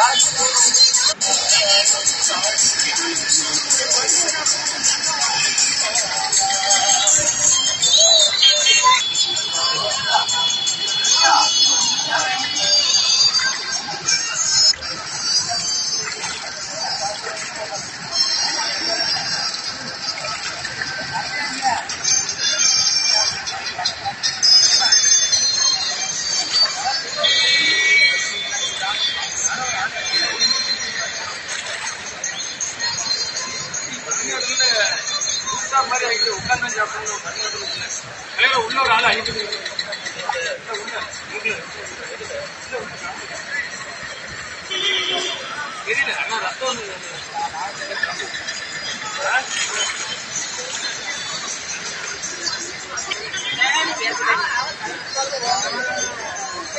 I'm not going to மாதிரி ஆகிட்டு உட்காந்து சாப்பிடணும் வேற உள்ள ஒரு ஆள் அழிட்டு